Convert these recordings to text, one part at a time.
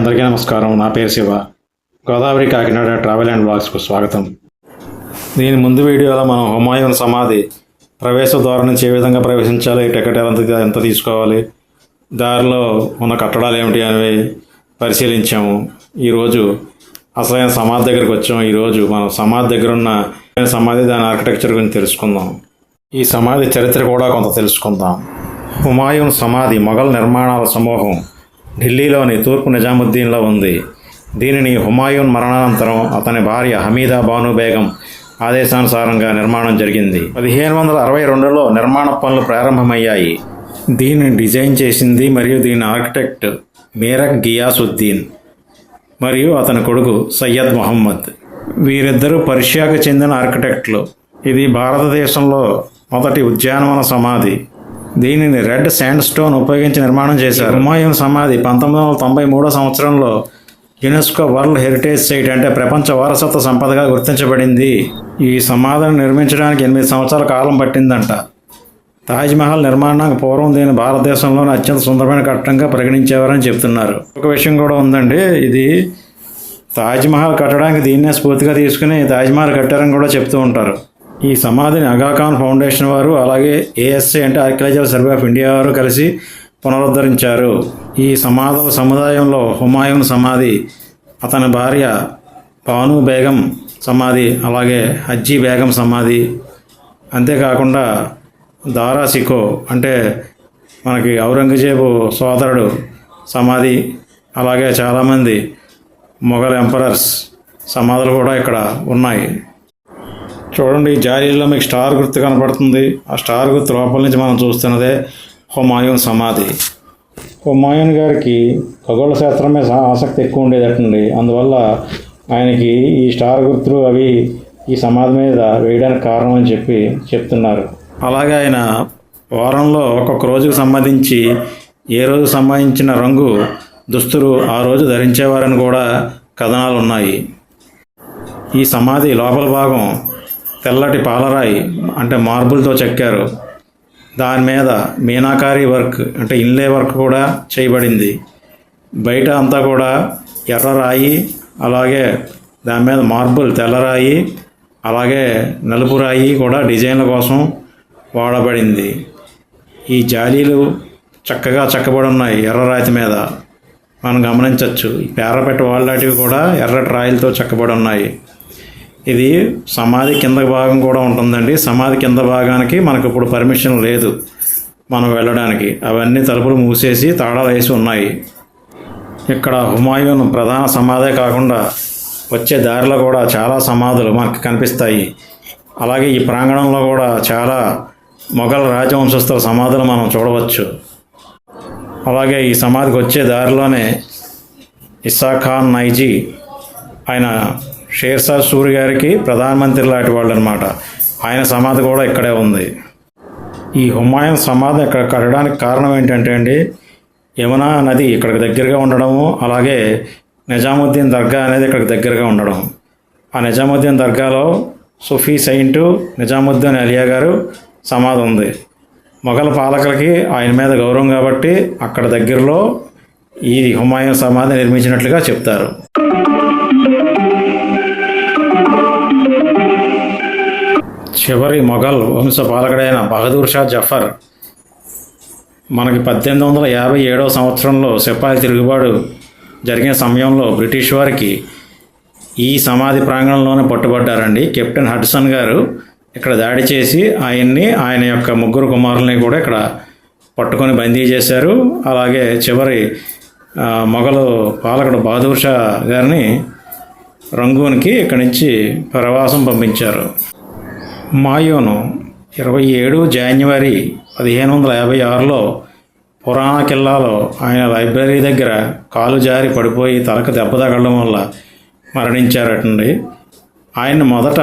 అందరికీ నమస్కారం. నా పేరు శివ. గోదావరి కాకినాడ ట్రావెల్ అండ్ బ్లాగ్స్కు స్వాగతం. దీని ముందు వీడియోలో మనం హుమాయూన్ సమాధి ప్రవేశ ద్వారం నుంచి ఏ విధంగా ప్రవేశించాలి టికెట్ ఎంత ఎంత తీసుకోవాలి దారిలో ఉన్న కట్టడాలు ఏమిటి అనేవి పరిశీలించాము. ఈరోజు అసలైన సమాధి దగ్గరికి వచ్చాము. ఈరోజు మనం సమాధి దగ్గర ఉన్న సమాధి దాని ఆర్కిటెక్చర్ గురించి తెలుసుకుందాం. ఈ సమాధి చరిత్ర కూడా కొంత తెలుసుకుందాం. హుమాయూన్ సమాధి మొఘల్ నిర్మాణాల సమూహం. ఢిల్లీలోని తూర్పు నిజాముద్దీన్లో ఉంది. దీనిని హుమాయూన్ మరణానంతరం అతని భార్య హమీదా బాను బేగం ఆదేశానుసారంగా నిర్మాణం జరిగింది. పదిహేను వందల అరవై రెండులో నిర్మాణ పనులు ప్రారంభమయ్యాయి. దీనిని డిజైన్ చేసింది మరియు దీని ఆర్కిటెక్ట్ మీరక్ గియాసుద్దీన్ మరియు అతని కొడుకు సయ్యద్ మొహమ్మద్. వీరిద్దరూ పర్షియాకు చెందిన ఆర్కిటెక్ట్లు. ఇది భారతదేశంలో మొదటి ఉద్యానవన సమాధి. దీనిని రెడ్ శాండ్ స్టోన్ ఉపయోగించి నిర్మాణం చేశారు. హుమాయూన్ సమాధి పంతొమ్మిది వందల తొంభై మూడో సంవత్సరంలో యునెస్కో వరల్డ్ హెరిటేజ్ సైట్ అంటే ప్రపంచ వారసత్వ సంపదగా గుర్తించబడింది. ఈ సమాధిని నిర్మించడానికి ఎనిమిది సంవత్సరాల కాలం పట్టిందంట. తాజ్మహల్ నిర్మాణానికి పూర్వం దీన్ని భారతదేశంలోని అత్యంత సుందరమైన కట్టడంగా పరిగణించేవారని చెప్తున్నారు. ఒక విషయం కూడా ఉందండి. ఇది తాజ్మహల్ కట్టడానికి దీన్నే స్ఫూర్తిగా తీసుకుని తాజ్మహల్ కట్టారని కూడా చెప్తూ ఉంటారు. ఈ సమాధిని అగాఖాన్ ఫౌండేషన్ వారు అలాగే ఏఎస్ఐ అంటే ఆర్కియాలజికల్ సర్వే ఆఫ్ ఇండియా వారు కలిసి పునరుద్ధరించారు. ఈ సమాధుల సముదాయంలో హుమాయూన్ సమాధి అతని భార్య పాను బేగం సమాధి అలాగే హజ్జీ బేగం సమాధి అంతేకాకుండా దారా సికో అంటే మనకి ఔరంగజేబు సోదరుడు సమాధి అలాగే చాలామంది మొఘల్ ఎంపరర్స్ సమాధులు కూడా ఇక్కడ ఉన్నాయి. చూడండి ఈ జాలీలో మీకు స్టార్ గుర్తు కనపడుతుంది. ఆ స్టార్ గుర్తు లోపల నుంచి మనం చూస్తున్నదే హుమాయూన్ సమాధి. హుమాయూన్ గారికి ఖగోళ శాస్త్రం మీద ఆసక్తి ఎక్కువ ఉండేదటండి అందువల్ల ఆయనకి ఈ స్టార్ గుర్తులు అవి ఈ సమాధి మీద వేయడానికి కారణం అని చెప్పి చెప్తున్నారు. అలాగే ఆయన వారంలో ఒక్కొక్క రోజుకు సంబంధించి ఏ రోజు సంబంధించిన రంగు దుస్తులు ఆ రోజు ధరించేవారని కూడా కథనాలు ఉన్నాయి ఈ సమాధి లోపల భాగం తెల్లటి పాలరాయి అంటే మార్బుల్తో చెక్కారు. దాని మీద మీనాకారి వర్క్ అంటే ఇన్లే వర్క్ కూడా చేయబడింది. బయట అంతా కూడా ఎర్ర రాయి అలాగే దాని మీద మార్బుల్ తెల్లరాయి అలాగే నలుపు రాయి కూడా డిజైన్ల కోసం వాడబడింది. ఈ జాలీలు చక్కగా చెక్కబడి ఉన్నాయి ఎర్ర రాతి మీద. మనం గమనించవచ్చు ఈ పేరపెట్ట వాళ్ళటివి కూడా ఎర్రటి రాయిలతో చెక్కబడి ఉన్నాయి. ఇది సమాధి కింద భాగం కూడా ఉంటుందండి. సమాధి కింద భాగానికి మనకు ఇప్పుడు పర్మిషన్ లేదు మనం వెళ్ళడానికి. అవన్నీ తలుపులు మూసేసి తాళాలు వేసి ఉన్నాయి. ఇక్కడ హుమాయూన్ ప్రధాన సమాధే కాకుండా వచ్చే దారిలో కూడా చాలా సమాధులు మనకు కనిపిస్తాయి. అలాగే ఈ ప్రాంగణంలో కూడా చాలా మొఘల్ రాజవంశస్థుల సమాధులు మనం చూడవచ్చు. అలాగే ఈ సమాధికి వచ్చే దారిలోనే ఇస్సా ఖాన్ నైజీ ఆయన షేర్షా సూరి గారికి ప్రధానమంత్రి లాంటి వాళ్ళు అనమాట ఆయన సమాధి కూడా ఇక్కడే ఉంది. ఈ హుమాయూన్ సమాధి ఇక్కడ కట్టడానికి కారణం ఏంటంటే అండి యమునా నది ఇక్కడికి దగ్గరగా ఉండడము అలాగే నిజాముద్దీన్ దర్గా అనేది ఇక్కడికి దగ్గరగా ఉండడం. ఆ నిజాముద్దీన్ దర్గాలో సుఫీ సైంటు నిజాముద్దీన్ అలియా గారు సమాధి ఉంది. మొఘల్ పాలకులకి ఆయన మీద గౌరవం కాబట్టి అక్కడ దగ్గరలో ఈ హుమాయూన్ సమాధి నిర్మించినట్లుగా చెప్తారు. చివరి మొఘల్ వంశ పాలకుడైన బహదూర్ షా జఫర్ మనకి పద్దెనిమిది వందల యాభై ఏడవ సంవత్సరంలో సిపాయి తిరుగుబాటు జరిగిన సమయంలో బ్రిటిష్ వారికి ఈ సమాధి ప్రాంగణంలోనే పట్టుబడ్డారండి. కెప్టెన్ హడ్సన్ గారు ఇక్కడ దాడి చేసి ఆయన్ని ఆయన యొక్క ముగ్గురు కుమారుల్ని కూడా ఇక్కడ పట్టుకొని బందీ చేశారు. అలాగే చివరి మొఘలు పాలకుడు బహదూర్ షా గారిని రంగూన్కి ఇక్కడి నుంచి ప్రవాసం పంపించారు. మాయోను ఇరవై ఏడు జాన్యువరి పదిహేను వందల యాభై ఆరులో పురాణ కిల్లాలో ఆయన లైబ్రరీ దగ్గర కాలు జారి పడిపోయి తలకు దెబ్బ తగలడం వల్ల మరణించారటండి. ఆయన మొదట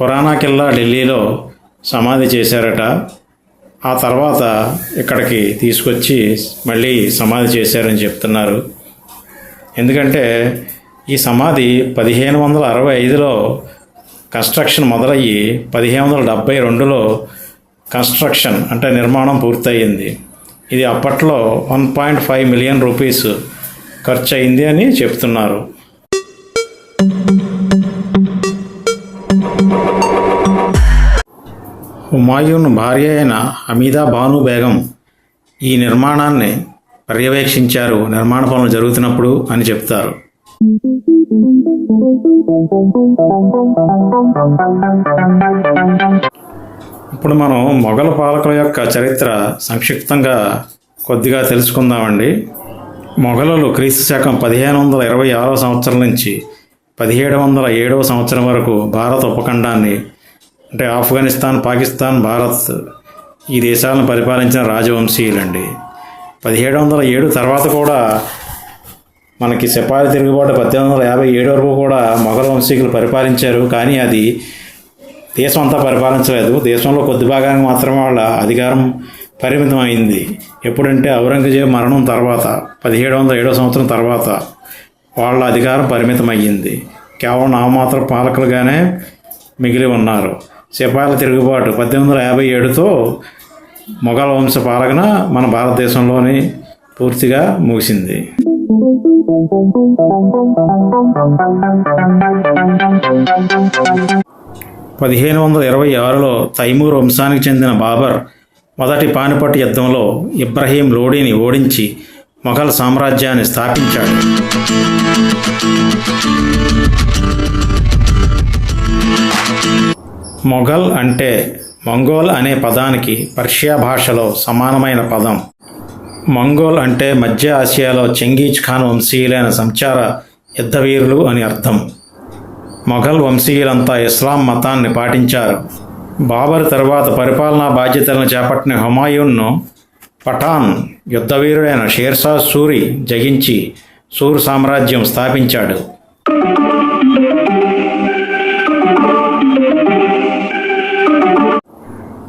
పురాణ కిల్లా ఢిల్లీలో సమాధి చేశారట. ఆ తర్వాత ఇక్కడికి తీసుకొచ్చి మళ్ళీ సమాధి చేశారని చెప్తున్నారు. ఎందుకంటే ఈ సమాధి పదిహేను వందల అరవై ఐదులో కన్స్ట్రక్షన్ మొదలయ్యి పదిహేను వందల డెబ్బై రెండులో కన్స్ట్రక్షన్ అంటే నిర్మాణం పూర్తయింది. ఇది అప్పట్లో one point five million rupees ఖర్చు అయింది అని చెప్తున్నారు. హుమాయూన్ భార్య అయిన హమీదా బాను బేగం ఈ నిర్మాణాన్ని పర్యవేక్షించారు. నిర్మాణ పనులు జరుగుతున్నప్పుడు అని చెప్తారు. ఇప్పుడు మనం మొఘల పాలకుల యొక్క చరిత్ర సంక్షిప్తంగా కొద్దిగా తెలుసుకుందామండి. మొఘలులు క్రీస్తు శకం పదిహేను వందల ఇరవై ఆరో సంవత్సరం నుంచి పదిహేడు వందల ఏడవ సంవత్సరం వరకు భారత ఉపఖండాన్ని అంటే ఆఫ్ఘనిస్తాన్ పాకిస్తాన్ భారత్ ఈ దేశాలను పరిపాలించిన రాజవంశీయులండి. పదిహేడు వందల ఏడు తర్వాత కూడా మనకి సిపాయి తిరుగుబాటు పద్దెనిమిది వందల యాభై ఏడు వరకు కూడా మొఘల్ వంశీకులు పరిపాలించారు కానీ అది దేశం అంతా పరిపాలించలేదు. దేశంలో కొద్ది భాగానికి మాత్రమే వాళ్ళ అధికారం పరిమితం అయింది ఎప్పుడంటే ఔరంగజేబు మరణం తర్వాత పదిహేడు వందల ఏడో సంవత్సరం తర్వాత వాళ్ళ అధికారం పరిమితం అయ్యింది కేవలం నామమాత్ర పాలకులుగానే మిగిలి ఉన్నారు. సిపాయిల తిరుగుబాటు పద్దెనిమిది వందల యాభై ఏడుతో మొఘల్ వంశ పాలన మన భారతదేశంలోని పూర్తిగా ముగిసింది. పదిహేను వందల ఇరవై ఆరులో తైమూర్ వంశానికి చెందిన బాబర్ మొదటి పానిపట్టు యుద్ధంలో ఇబ్రహీం లోడీని ఓడించి మొఘల్ సామ్రాజ్యాన్ని స్థాపించాడు. మొఘల్ అంటే మంగోల్ అనే పదానికి పర్షియా భాషలో సమానమైన పదం. మంగోల్ అంటే మధ్య ఆసియాలో చెంగీజ్ ఖాన్ వంశీయులైన సంచార యుద్ధవీరులు అని అర్థం. మొఘల్ వంశీయులంతా ఇస్లాం మతాన్ని పాటించారు. బాబర్ తర్వాత పరిపాలనా బాధ్యతలను చేపట్టిన హుమాయూన్ను పఠాన్ యుద్ధవీరుడైన షేర్షా సూరి జగించి సూర్ సామ్రాజ్యం స్థాపించాడు.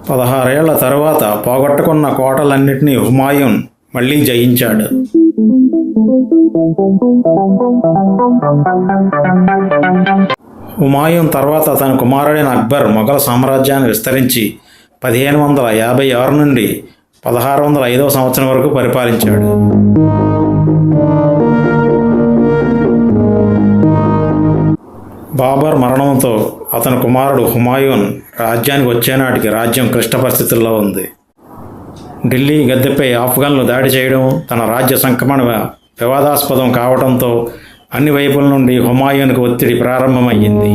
పదహారేళ్ళ తరువాత పోగొట్టుకున్న కోటలన్నింటినీ హుమాయూన్ మళ్ళీ జయించాడు. హుమాయూన్ తర్వాత తన కుమారుడైన అక్బర్ మొఘల్ సామ్రాజ్యాన్ని విస్తరించి పదిహేను వందల యాభై ఆరు నుండి పదహారు వందల ఐదవ సంవత్సరం వరకు పరిపాలించాడు. బాబర్ మరణంతో అతని కుమారుడు హుమాయూన్ రాజ్యానికి వచ్చేనాటికి రాజ్యం క్లిష్ట పరిస్థితుల్లో ఉంది. ఢిల్లీ గద్దెపై ఆఫ్ఘన్లు దాడి చేయడం తన రాజ్య సంక్రమణ వివాదాస్పదం కావడంతో అన్ని వైపుల నుండి హుమాయూన్కు ఒత్తిడి ప్రారంభమయ్యింది.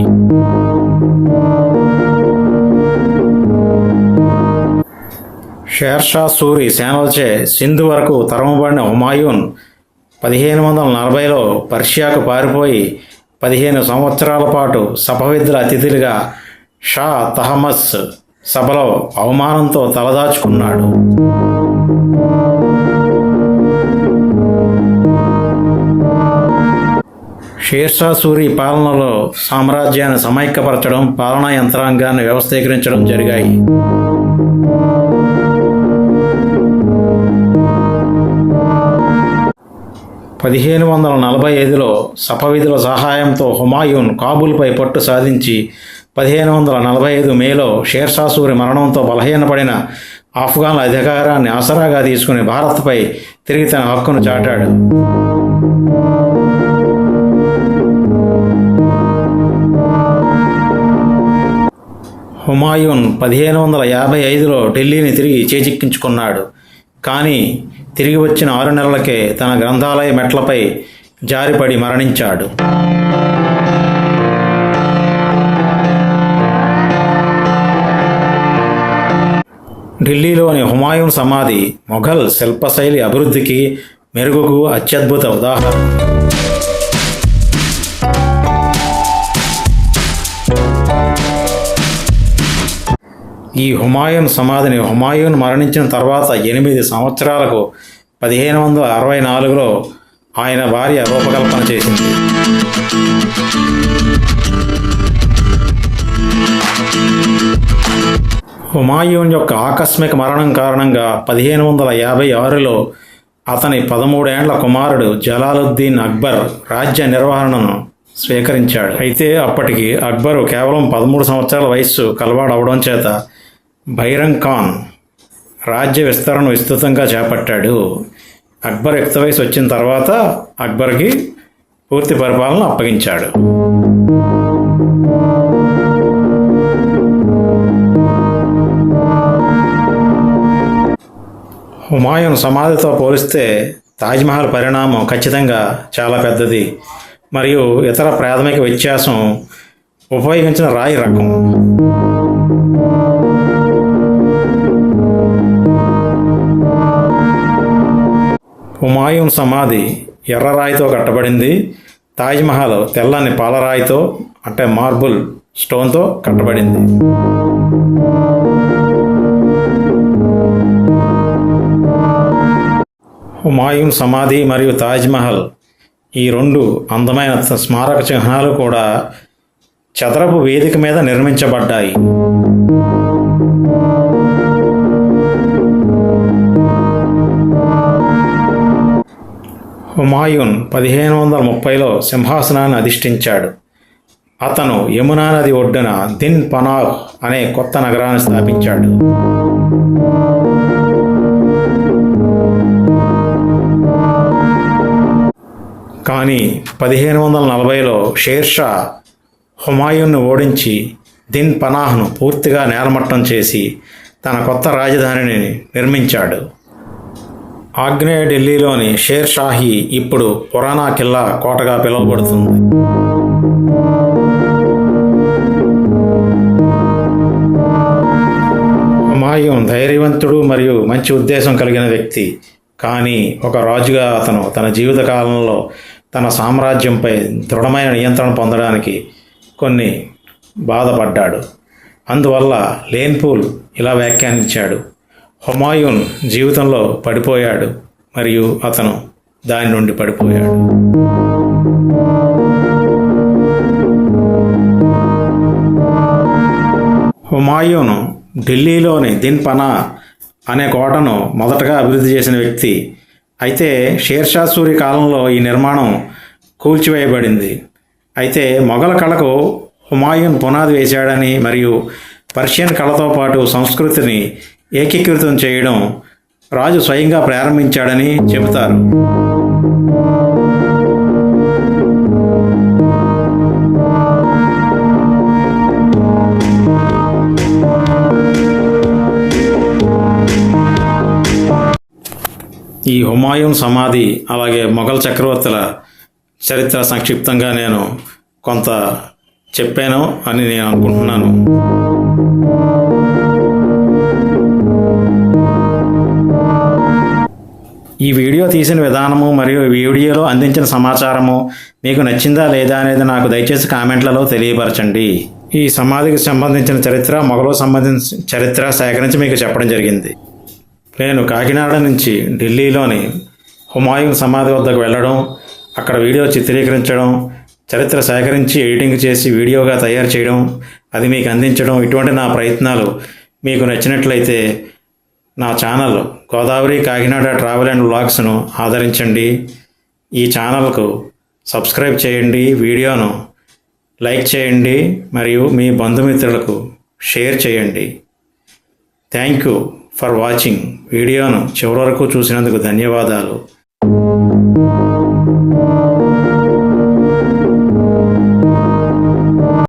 షేర్షా సూరి సేనలచే సింధు వరకు తరమబడిన హుమాయూన్ పదిహేను వందల నలభైలో పర్షియాకు పారిపోయి పదిహేను సంవత్సరాల పాటు సభవిద్యుల అతిథులుగా షా తహమస్ సభలో అవమానంతో తలదాచుకున్నాడు. షేర్షా సూరి పాలనలో సామ్రాజ్యాన్ని సమైక్యపరచడం పాలనా యంత్రాంగాన్ని వ్యవస్థీకరించడం జరిగాయి. పదిహేను వందల నలభై ఐదులో సపవిధుల సహాయంతో హుమాయూన్ కాబూల్పై పట్టు సాధించి పదిహేను వందల నలభై ఐదు మేలో షేర్షా సూరి మరణంతో బలహీనపడిన ఆఫ్ఘాన్ల అధికారాన్ని ఆసరాగా తీసుకుని భారత్పై తిరిగి తన హక్కును చాటాడు. హుమాయూన్ పదిహేను వందల యాభై ఐదులో ఢిల్లీని తిరిగి చేజిక్కించుకున్నాడు. కానీ తిరిగి వచ్చిన ఆరు నెలలకే తన గ్రంథాలయ మెట్లపై జారిపడి మరణించాడు. ఢిల్లీలోని హుమాయూన్ సమాధి మొఘల్ శిల్పశైలి అభివృద్ధికి మెరుగుకు అత్యద్భుత ఉదాహరణ. ఈ హుమాయూన్ సమాధిని హుమాయూన్ మరణించిన తర్వాత ఎనిమిది సంవత్సరాలకు పదిహేను వందల అరవై నాలుగులో ఆయన భార్య రూపకల్పన చేసింది. హుమాయూన్ యొక్క ఆకస్మిక మరణం కారణంగా పదిహేను వందల యాభై ఆరులో అతని పదమూడేండ్ల కుమారుడు జలాలుద్దీన్ అక్బర్ రాజ్య నిర్వహణను స్వీకరించాడు. అయితే అప్పటికి అక్బరు కేవలం పదమూడు సంవత్సరాల వయస్సు కలవాడవడం చేత బైరంగ్ ఖాన్ రాజ్య విస్తరణ విస్తృతంగా చేపట్టాడు. అక్బర్ యుక్త వయసు వచ్చిన తర్వాత అక్బర్కి పూర్తి పరిపాలన అప్పగించాడు. హుమాయూన్ సమాధితో పోలిస్తే తాజ్మహల్ పరిణామం ఖచ్చితంగా చాలా పెద్దది. మరియు ఇతర ప్రాథమిక వ్యత్యాసం ఉపయోగించిన రాయి రకం. హుమాయూన్ సమాధి ఎర్ర రాయితో కట్టబడింది. తాజ్మహల్ తెల్లని పాలరాయితో అంటే మార్బుల్ స్టోన్తో కట్టబడింది. హుమాయూన్ సమాధి మరియు తాజ్మహల్ ఈ రెండు అందమైన స్మారక చిహ్నాలు కూడా చదరపు వేదిక మీద నిర్మించబడ్డాయి. హుమాయూన్ పదిహేను వందల ముప్పైలో సింహాసనాన్ని అధిష్ఠించాడు. అతను యమునా నది ఒడ్డున దిన్ పనాహ్ అనే కొత్త నగరాన్ని స్థాపించాడు. కానీ పదిహేను వందల నలభైలో షేర్షా హుమాయూన్ను ఓడించి దిన్ పనాహ్ను పూర్తిగా నేలమట్టం చేసి తన కొత్త రాజధానిని నిర్మించాడు. ఆగ్నేయ ఢిల్లీలోని షేర్ షాహీ ఇప్పుడు పురాణా కిల్లా కోటగా పిలువబడుతుంది. హుమాయూన్ ధైర్యవంతుడు మరియు మంచి ఉద్దేశం కలిగిన వ్యక్తి. కానీ ఒక రాజుగా అతను తన జీవిత కాలంలో తన సామ్రాజ్యంపై దృఢమైన నియంత్రణ పొందడానికి కొన్ని బాధపడ్డాడు. అందువల్ల లేన్పూల్ ఇలా వ్యాఖ్యానించాడు. హుమాయూన్ జీవితంలో పడిపోయాడు మరియు అతను దాని నుండి పడిపోయాడు. హుమాయూను ఢిల్లీలోని దిన్పనా అనే కోటను మొదటగా అభివృద్ధి చేసిన వ్యక్తి. అయితే షేర్షా సూరి కాలంలో ఈ నిర్మాణం కూల్చివేయబడింది. అయితే మొఘల కళకు హుమాయూన్ పునాది వేశాడని మరియు పర్షియన్ కళతో పాటు సంస్కృతిని ఏకీకృతం చేయడం రాజు స్వయంగా ప్రారంభించాడని చెబుతారు. ఈ హుమాయూన్ సమాధి అలాగే మొఘల్ చక్రవర్తుల చరిత్ర సంక్షిప్తంగా నేను కొంత చెప్పాను అని నేను అనుకుంటున్నాను. ఈ వీడియో తీసిన విధానము మరియు వీడియోలో అందించిన సమాచారము మీకు నచ్చిందా లేదా అనేది నాకు దయచేసి కామెంట్లలో తెలియపరచండి. ఈ సమాధికి సంబంధించిన చరిత్ర మొఘలు సంబంధించిన చరిత్ర సేకరించి మీకు చెప్పడం జరిగింది. నేను కాకినాడ నుంచి ఢిల్లీలోని హుమాయూన్ సమాధి వద్దకు వెళ్ళడం అక్కడ వీడియో చిత్రీకరించడం చరిత్ర సేకరించి ఎడిటింగ్ చేసి వీడియోగా తయారు చేయడం అది మీకు అందించడం ఇటువంటి నా ప్రయత్నాలు మీకు నచ్చినట్లయితే నా channel Godavari Kakinada travel and వ్లాగ్స్ను ఆదరించండి. ఈ ఛానల్కు సబ్స్క్రైబ్ చేయండి వీడియోను లైక్ చేయండి మరియు మీ బంధుమిత్రులకు షేర్ చేయండి. Thank you. ఫర్ వాచింగ్ వీడియోను చివరి వరకు చూసినందుకు ధన్యవాదాలు.